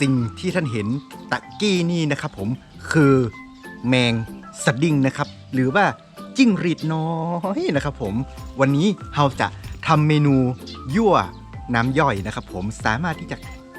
สิ่งที่ท่านเห็นตะกี้นี่นะครับผมคือแมงสดิ้งนะครับ หรือว่าจิ้งหรีดน้อยนะครับผมวันนี้เราจะทำเมนูยั่วน้ำย่อยนะครับผมสามารถที่จะ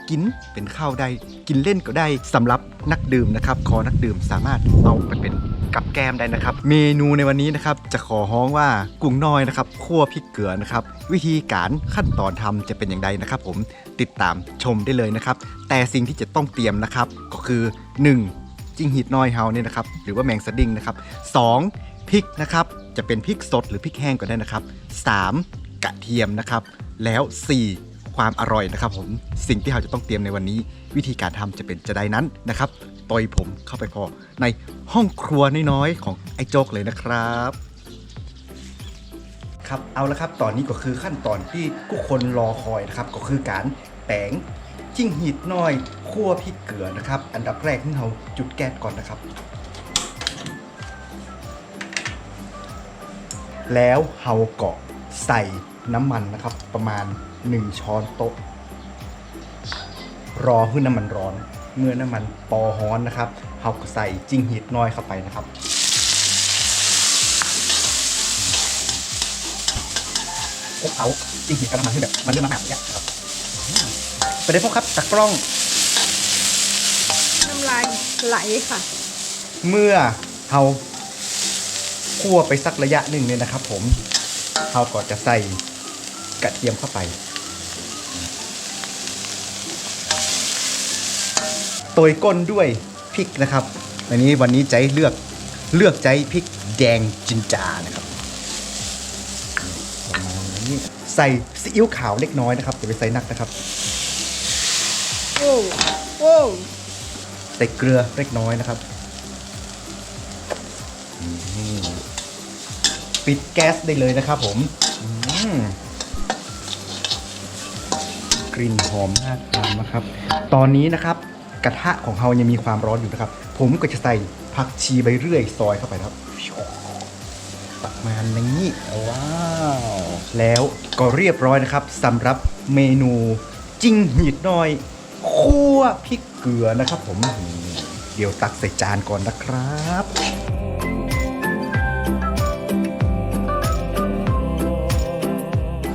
กินเป็นข้าวได้กินเล่นก็ได้สำหรับนักดื่มนะครับคอนักดื่มสามารถเอาไปเป็นกับแกมได้นะครับ เมนูในวันนี้นะครับจะขอฮ้องว่ากุ้งน้อยนะครับคั่วพริกเกลือนะครับวิธีการขั้นตอนทำจะเป็นอย่างไรนะครับ ผมติดตามชมได้เลยนะครับ แต่สิ่งที่จะต้องเตรียมนะครับก็คือ 1. จิ้งหรีดน้อยเฮาเนี่ยนะครับหรือว่าแมงสดิ้งนะครับ 2. พริกนะครับจะเป็นพริกสดหรือพริกแห้งก็ได้นะครับ 3. กระเทียมนะครับแล้ว 4. ความอร่อยนะครับผมสิ่งที่เราจะต้องเตรียมในวันนี้ วิธีการทำจะเป็นจะได้นั้นนะครับต่อยผมเข้าไปพอในห้องครัวน้อยๆของไอ้โจ๊กเลยนะครับ ครับเอาละครับตอนนี้ก็คือขั้นตอนที่ทุกคนรอคอยนะครับก็คือการแปงจิ้งหีดน้อยคั่วพริกเกลือนะครับ อันดับแรกที่เราจุดแก๊สก่อนนะครับ แล้วเฮาเกาะใส่ น้ำมันนะครับ ประมาณ 1 ช้อนโต๊ะ รอให้น้ำมันร้อน เมื่อน้ำมันปอฮ้อนนะครับเฮาก็ใส่จิ้งหีดน้อยเข้าไปนะครับคลุกเขาจริงๆกระมังที่แบบมันเริ่มมาหนักเนี่ยครับประเด็นพวกครับตักกล้องน้ำลายไหลค่ะ เมื่อเราคั่วไปสักระยะหนึ่งเนี่ยนะครับ ผมเราก็จะใส่ กระเทียมเข้าไปโตยก้นด้วยพริกนะครับ อันนี้วันนี้ใจเลือกเลือกใจพริกแดงจินจานะครับประมาณนี้ใส่ซีอิ๊วขาวเล็กน้อยนะครับอย่าไปใส่นักนะครับโอ้โอ้ใส่เกลือเล็กน้อยนะครับ ปิดแก๊สได้เลยนะครับผม อืม ลิ่นหอมน่าทานนะครับ ตอนนี้นะครับกระทะของเรายังมีความร้อนอยู่นะครับ ผมก็จะใส่ผักชีใบเรื่อยซอยเข้าไปนะครับประมาณนี้ว้าวแล้วก็เรียบร้อยนะครับสำหรับเมนูจิ้งหรีดน้อยคั่วพริกเกลือนะครับผมเดี๋ยวตักใส่จานก่อนนะครับ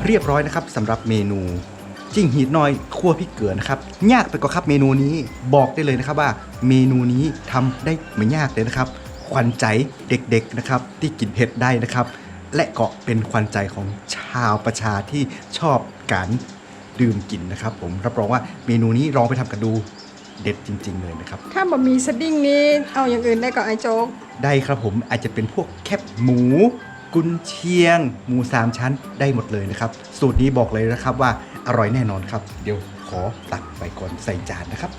เรียบร้อยนะครับสำหรับเมนู จิ้งหรีดน้อยคั่วพริกเกลือนะครับยากไปกว่าครับเมนูนี้บอกได้เลยนะครับว่าเมนูนี้ทำได้ไม่ยากเลยนะครับขวัญใจเด็กๆนะครับที่กินเผ็ดได้นะครับ และก็เป็นขวัญใจของชาวประชาที่ชอบการดื่มกินนะครับ ผมรับรองว่าเมนูนี้ลองไปทำกันดูเด็ดจริง ๆ เลยนะครับ ถ้าบะหมี่สดิ้งนี้เอาอย่างอื่นได้ก็ไอโจ๊ก ได้ครับผมอาจจะเป็นพวกแคบหมู กุนเชียง หมูสามชั้นได้หมดเลยนะครับ สูตรนี้บอกเลยนะครับว่า อร่อยแน่นอนครับ เดี๋ยวขอตักไปก่อนใส่จานนะครับ